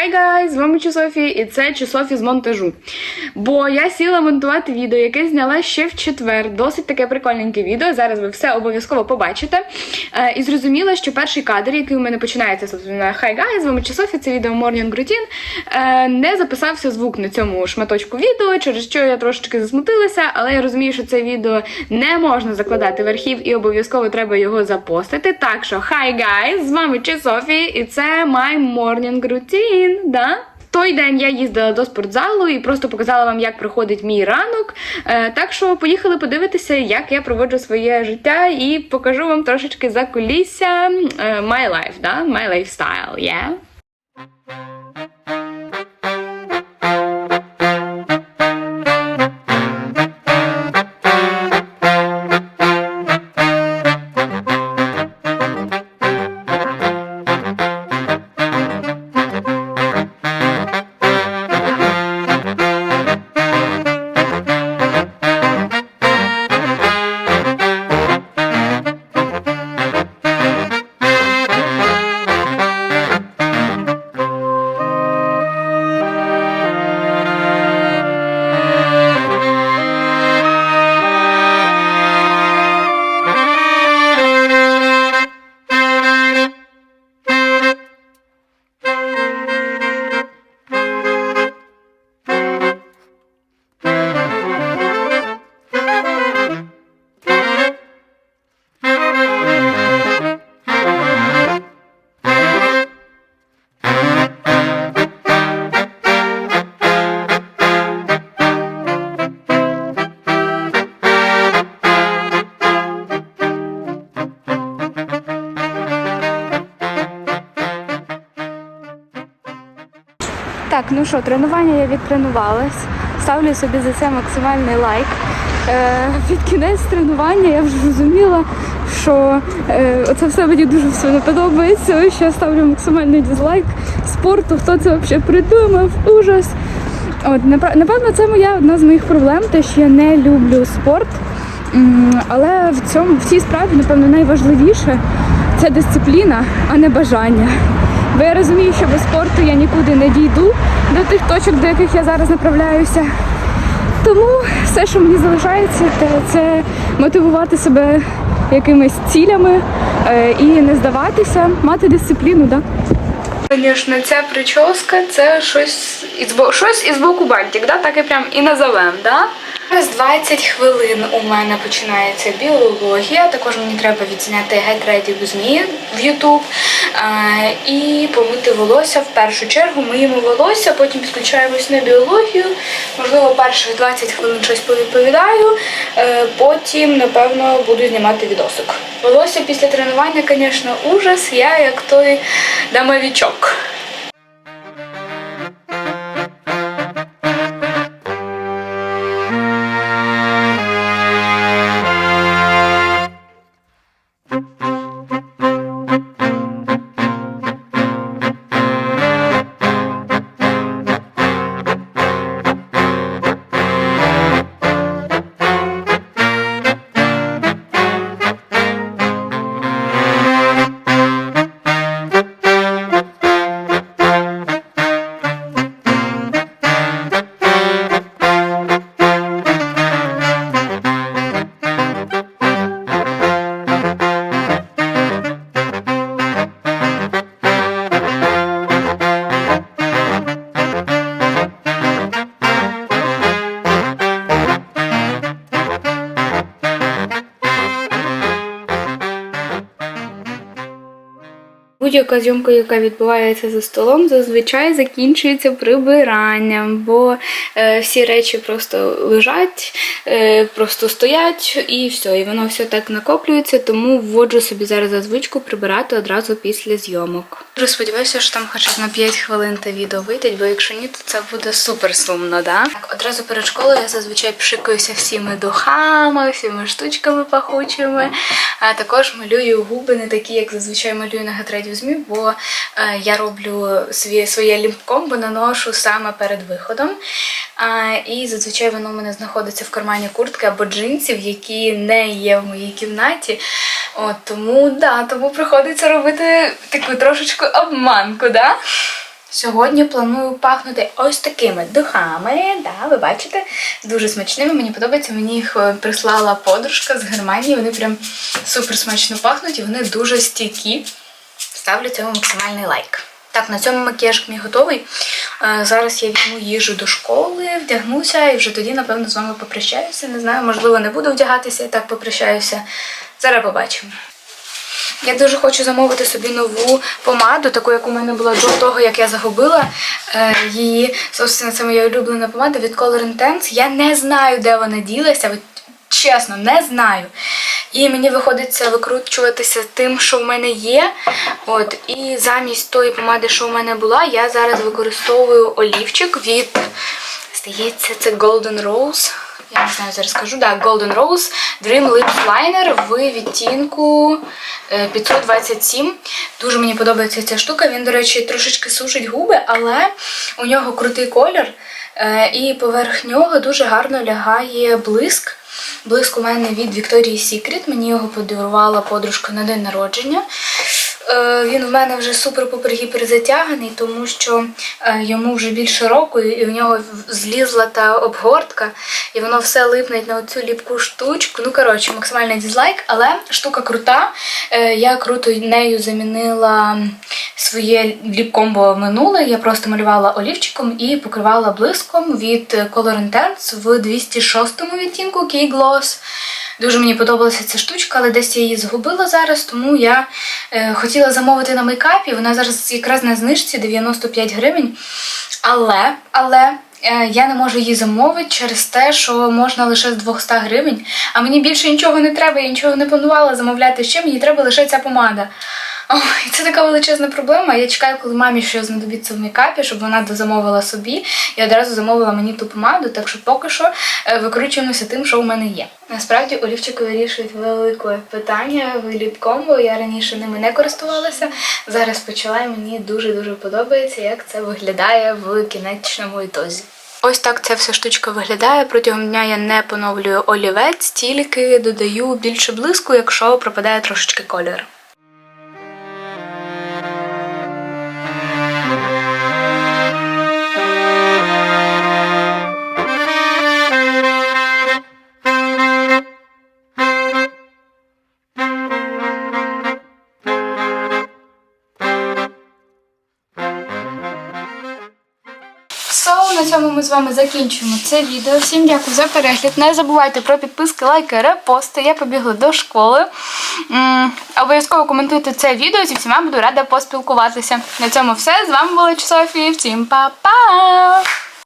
Хей гайз, з вами Чусофі, і це Чусофі з монтажу. Бо я сіла монтувати відео, яке зняла ще в четвер. Досить таке прикольненьке відео. Зараз ви все обов'язково побачите. Е, і зрозуміла, що перший кадр, який у мене починається, собственно, Хей гайз, з вами Чусофі, це відео Morning Routine, е, не записався звук на цьому шматочку відео, через що я трошечки засмутилася, але я розумію, що це відео не можна закладати в архів і обов'язково треба його запостити. Так що, хай гайз, з вами Чусофі, і це My Morning Routine, да? Той день я їздила до спортзалу і просто показала вам, як проходить мій ранок. Е, так що поїхали подивитися, як я проводжу своє життя, і покажу вам трошечки за кулісся е, my life, да? my lifestyle, yeah? Так, ну що, тренування я відтренувалась. Ставлю собі за це максимальний лайк. Е, під кінець тренування я вже зрозуміла, що е, оце все мені дуже все не подобається. Що я ставлю максимальний дизлайк спорту. Хто це взагалі придумав? Ужас. От, напевно, це моя одна з моїх проблем, те, що я не люблю спорт. Але в цьому в цій справі, напевно, найважливіше це дисципліна, а не бажання. Бо я розумію, що без спорту я нікуди не дійду до тих точок, до яких я зараз направляюся. Тому все, що мені залишається, це, мотивувати себе якимись цілями е, і не здаватися, мати дисципліну, так. Звісно, ця прическа це щось із боку, щось із боку бантик, да? так і прям і назовем, да? Зараз 20 хвилин у мене починається біологія. Також мені треба відзняти Ready With Me в е, і помити волосся. В першу чергу миємо волосся, потім підключаємось на біологію. Можливо, перших 20 хвилин щось повідповідаю. Е, потім, напевно, буду знімати відосик. Волосся після тренування, звісно, ужас. Я як той হোক Будь-яка зйомка, яка відбувається за столом, зазвичай закінчується прибиранням, бо е, всі речі просто лежать, е, просто стоять і все. І воно все так накоплюється, тому вводжу собі зараз за звичку прибирати одразу після зйомок. Дуже сподіваюся, що там хоча б на 5 хвилин те відео вийде, бо якщо ні, то це буде супер сумно, да? Так, одразу перед школою я зазвичай пшикаюся всіми духами, всіми штучками пахучими. А також малюю губи не такі, як зазвичай малюю на гетреді в бо е, я роблю своє, своє лімпкомбо наношу саме перед виходом. І зазвичай воно у мене знаходиться в кармані куртки або джинсів, які не є в моїй кімнаті. От, тому, да, тому приходиться робити таку трошечку обманку, да? Сьогодні планую пахнути ось такими духами. Да, ви бачите, дуже смачними. Мені подобається. Мені їх е, прислала подружка з Германії. Вони прям супер смачно пахнуть і вони дуже стійкі. Ставлю цьому максимальний лайк. Так, на цьому макіяж мій готовий. Е, Зараз я візьму їжу до школи, вдягнуся і вже тоді, напевно, з вами попрощаюся. Не знаю, можливо, не буду вдягатися і так попрощаюся. Зараз побачимо. Я дуже хочу замовити собі нову помаду, таку, як у мене була до того, як я загубила е, її. Собственно, це моя улюблена помада від Color Intense. Я не знаю, де вона ділася. Чесно, не знаю. І мені виходиться викручуватися тим, що в мене є. От, і замість тої помади, що в мене була, я зараз використовую олівчик від, здається, це Golden Rose. Я не знаю, зараз скажу. Да, Golden Rose Dream Lips Liner в відтінку е, 527. Дуже мені подобається ця штука. Він, до речі, трошечки сушить губи, але у нього крутий колір. е, І поверх нього дуже гарно лягає блиск. Блиск у мене від Victoria's Secret. Мені його подарувала подружка на день народження. Е, Він в мене вже супер-пупер-гіпер затяганий, тому що е, йому вже більше року, і в нього злізла та обгортка, і воно все липне на оцю ліпку штучку. Ну, коротше, максимальний дизлайк, але штука крута. Е, Я круто нею замінила своє ліпкомбо минуле. Я просто малювала олівчиком і покривала блиском від Color Intense в 206 відтінку Key Gloss. Дуже мені подобалася ця штучка, але десь я її згубила зараз, тому я е, хотіла замовити на мейкапі. Вона зараз якраз на знижці 95 гривень. Але, але е, я не можу її замовити через те, що можна лише з 200 гривень. А мені більше нічого не треба, я нічого не планувала замовляти ще, мені треба лише ця помада. Ой, це така величезна проблема. Я чекаю, коли мамі щось знадобиться в мейкапі, щоб вона дозамовила собі і одразу замовила мені ту помаду, так що поки що е, викручуємося тим, що в мене є. Насправді олівчики вирішують велике питання в ліпкомбо. Я раніше ними не користувалася. Зараз почала і мені дуже-дуже подобається, як це виглядає в кінечному ітозі. Ось так ця вся штучка виглядає. Протягом дня я не поновлюю олівець, тільки додаю більше блиску, якщо пропадає трошечки кольор. Ми з вами закінчуємо це відео. Всім дякую за перегляд. Не забувайте про підписки, лайки, репости. Я побігла до школи. Обов'язково коментуйте це відео. Зі всіма буду рада поспілкуватися. На цьому все. З вами була Софія. Всім па-па!